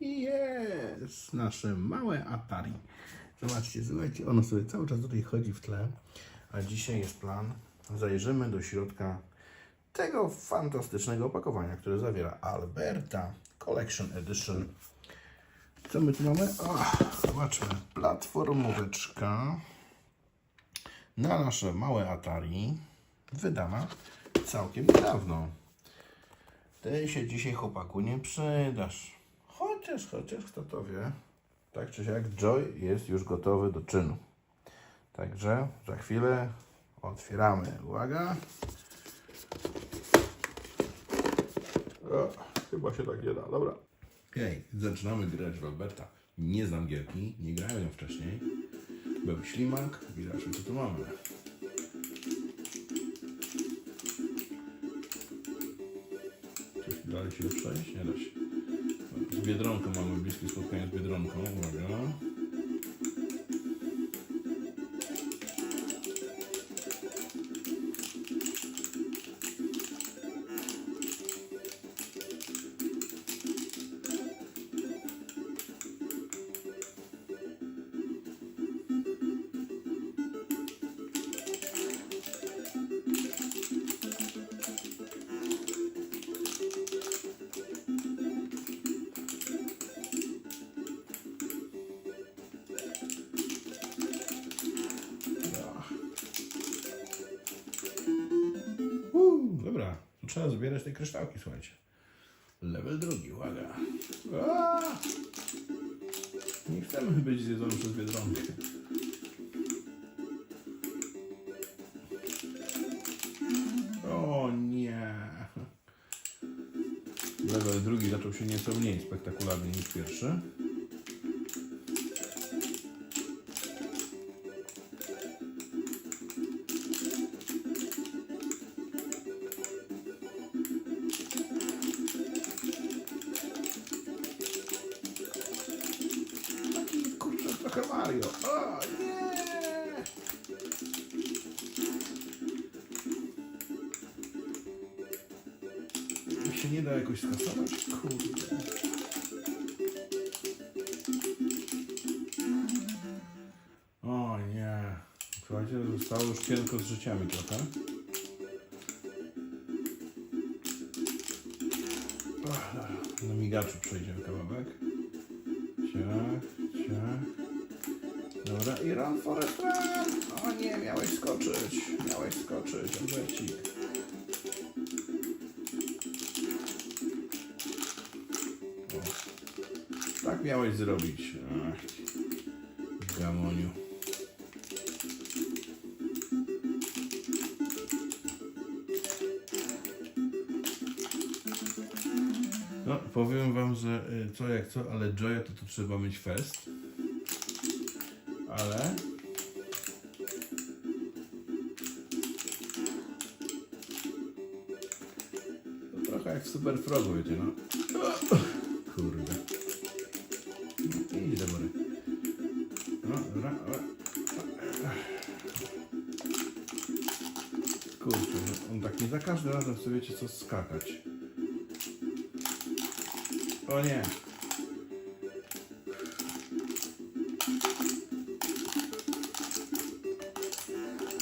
I jest nasze małe Atari. Zobaczcie, słuchajcie, ono sobie cały czas tutaj chodzi w tle. A dzisiaj jest plan. Zajrzymy do środka tego fantastycznego opakowania, które zawiera Alberta Collection Edition. Co my tu mamy? O, zobaczmy. Platformóweczka na nasze małe Atari, wydana całkiem niedawno. Ty się dzisiaj chłopaku nie przydasz. Chociaż, chociaż kto to wie. Tak czy siak Joy jest już gotowy do czynu. Także za chwilę otwieramy. Uwaga. O, chyba się tak nie da. Dobra. Okej, zaczynamy grać w Alberta. Nie znam gierki, nie grałem ją wcześniej. Był ślimak i co tu mamy. Coś dalej się przejść? Nie da się. Z Biedronką mamy bliskie spotkanie z Biedronką. Trzeba zbierać te kryształki, słuchajcie. Level drugi, uwaga. Nie chcemy być zjedzony przez Biedronkę. O nie. Level drugi zaczął się nieco mniej spektakularny niż pierwszy. Mario. O nie! Mi się nie da jakoś skasować? Kurde. O nie. Słuchajcie, zostało już cienko z życiami trochę. Ach. Na migaczu przejdziemy kawałek. Ciach. I run Forest run! O nie, miałeś skoczyć. Miałeś skoczyć, Albercik. O. Tak miałeś zrobić. Ach, gamoniu. No, powiem wam, że y, co jak co, ale Joya to tu trzeba mieć fest. Ale... To trochę jak w Super Frogu, wiecie, no. Kurde. No, idź do. No, dobra, dobra. Kurczę, no, on tak nie za każdym razem sobie wiecie co skakać. O nie.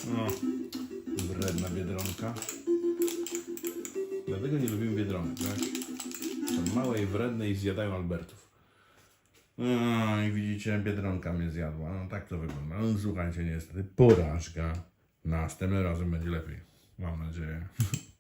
No, wredna biedronka. Dlatego nie lubimy biedronek, tak? Są małe i wredne i zjadają Albertów. No i widzicie, biedronka mnie zjadła. No tak to wygląda. No słuchajcie, niestety, porażka. Następnym razem będzie lepiej. Mam nadzieję.